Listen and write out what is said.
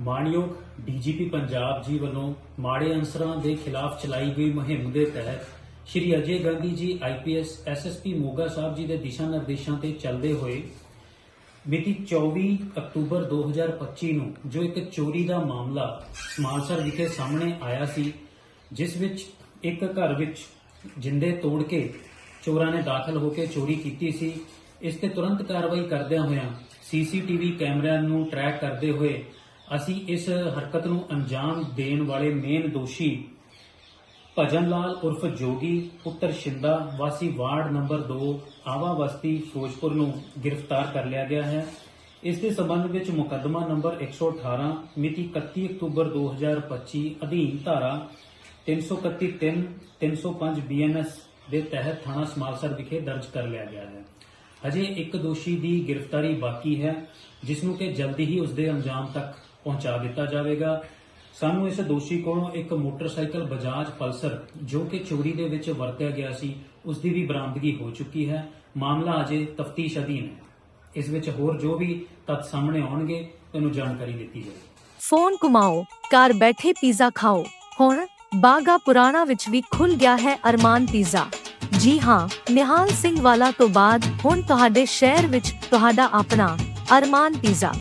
ਮਾਣਯੋਗ ਡੀਜੀਪੀ ਪੰਜਾਬ ਜੀ ਵੱਲੋਂ ਮਾੜੇ ਅਨਸਰਾਂ ਦੇ ਖਿਲਾਫ ਚਲਾਈ ਗਈ ਮੁਹਿੰਮ ਦੇ ਤਹਿਤ ਸ਼੍ਰੀ ਅਜੇ ਗਾਂਧੀ ਜੀ ਆਈਪੀਐਸ ਐਸਐਸਪੀ ਮੋਗਾ ਸਾਹਿਬ ਜੀ ਦੇ ਦਿਸ਼ਾ ਨਿਰਦੇਸ਼ਾਂ ਤੇ ਚੱਲਦੇ ਹੋਏ ਮਿਤੀ 24 ਅਕਤੂਬਰ 2025 ਨੂੰ ਜੋ ਇੱਕ ਚੋਰੀ ਦਾ ਮਾਮਲਾ ਮਾਨਸਰ ਵਿਖੇ ਸਾਹਮਣੇ ਆਇਆ ਸੀ, ਜਿਸ ਵਿੱਚ ਇੱਕ ਘਰ ਵਿੱਚ ਜਿੰਦੇ ਤੋੜ ਕੇ ਚੋਰਾਂ ਨੇ ਦਾਖਲ ਹੋ ਕੇ ਚੋਰੀ ਕੀਤੀ ਸੀ, ਇਸ ਤੇ ਤੁਰੰਤ ਕਾਰਵਾਈ ਕਰਦਿਆਂ ਹੋਇਆਂ ਸੀਸੀਟੀਵੀ ਕੈਮਰਿਆਂ ਨੂੰ ਟਰੈਕ ਕਰਦੇ ਹੋਏ ਅਸੀਂ ਇਸ ਹਰਕਤ ਨੂੰ ਅੰਜਾਮ ਦੇਣ ਵਾਲੇ ਮੇਨ ਦੋਸ਼ੀ ਭਜਨ ਲਾਲ ਉਰਫ ਜੋਗੀ, ਪੁੱਤਰ ਸ਼ਿੰਦਾ, ਵਾਸੀ ਵਾਰਡ ਨੰਬਰ 2 ਆਵਾ ਬਸਤੀ, ਫਿਰੋਜ਼ਪੁਰ ਨੂੰ ਗ੍ਰਿਫਤਾਰ ਕਰ ਲਿਆ ਗਿਆ ਹੈ। ਇਸ ਦੇ ਸਬੰਧ ਵਿੱਚ ਮੁਕੱਦਮਾ ਨੰਬਰ 118 ਮਿਤੀ 31 ਅਕਤੂਬਰ 2025 ਅਧੀਨ ਧਾਰਾ 331 305 ਬੀਐਨਐਸ ਦੇ ਤਹਿਤ ਥਾਣਾ ਸਮਾਲਸਰ ਵਿਖੇ ਦਰਜ ਕਰ ਲਿਆ ਗਿਆ ਹੈ। ਅਜੇ ਇੱਕ ਦੋਸ਼ੀ ਦੀ ਗ੍ਰਿਫਤਾਰੀ ਬਾਕੀ ਹੈ, ਜਿਸ ਨੂੰ ਕਿ ਜਲਦੀ ਹੀ ਉਸ ਦੇ ਅੰਜਾਮ ਤੱਕ ਪਹੁੰਚਾ ਦਿੱਤਾ ਜਾਵੇਗਾ। ਸਾਨੂੰ ਇਸ ਦੋਸ਼ੀ ਕੋਲੋਂ ਇੱਕ ਮੋਟਰਸਾਈਕਲ, ਬਜਾਜ ਪਲਸਰ ਜੋ ਕਿ ਚੋਰੀ ਦੇ ਵਿੱਚ ਵਰਤਿਆ ਗਿਆ ਸੀ ਉਸ ਦੀ ਵੀ ਬਰਾਮਦਗੀ ਹੋ ਚੁੱਕੀ ਹੈ। ਮਾਮਲਾ ਅਜੇ ਤਫਤੀਸ਼ ਅਧੀਨ ਹੈ। ਇਸ ਵਿੱਚ ਹੋਰ ਜੋ ਵੀ ਤੱਥ ਸਾਹਮਣੇ ਆਉਣਗੇ ਤੁਹਾਨੂੰ ਜਾਣਕਾਰੀ ਦਿੱਤੀ ਜਾਵੇਗੀ। ਫੋਨ ਘੁਮਾਓ, ਘਰ ਬੈਠੇ ਪੀਜ਼ਾ ਖਾਓ। ਹੁਣ ਬਾਗਾ ਪੁਰਾਣਾ ਵਿੱਚ ਵੀ ਖੁੱਲ ਗਿਆ ਹੈ ਅਰਮਾਨ ਪੀਜ਼ਾ। ਜੀ ਹਾਂ, ਨਿਹਾਲ ਸਿੰਘ ਵਾਲਾ ਤੋਂ ਬਾਅਦ ਹੁਣ ਤੁਹਾਡੇ ਸ਼ਹਿਰ ਵਿੱਚ ਤੁਹਾਡਾ ਆਪਣਾ ਅਰਮਾਨ ਪੀਜ਼ਾ।